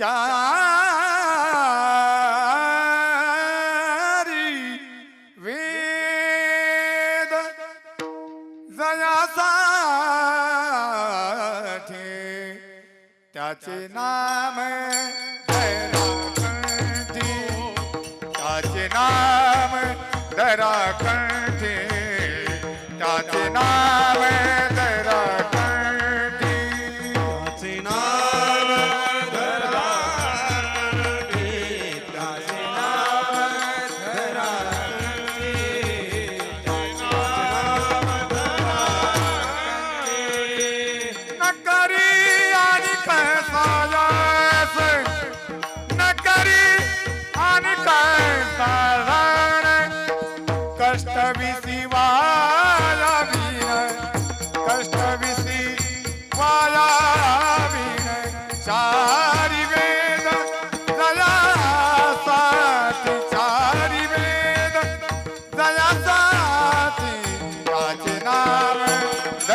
चारी वेद जयासाठी त्याचे नाम दराकंठी त्याचे नाम दराकंठी त्याचे नाम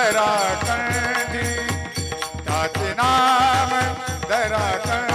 દરા કંઠી. નામ દરા કંઠી.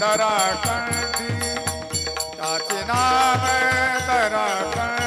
તારા કંઠી તાચી નામે તારા કંઠી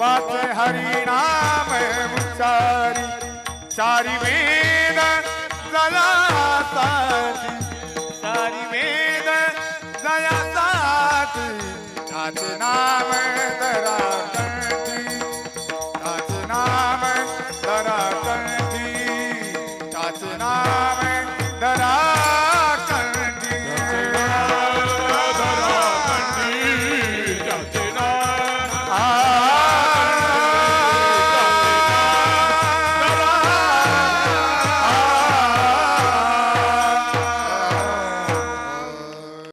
वाच हरिनाम उचारी चारी वेद जला सारी वेद जया सात नाच नाम तरा कंठी। नाच नाम तरा कंठी। नाच नाम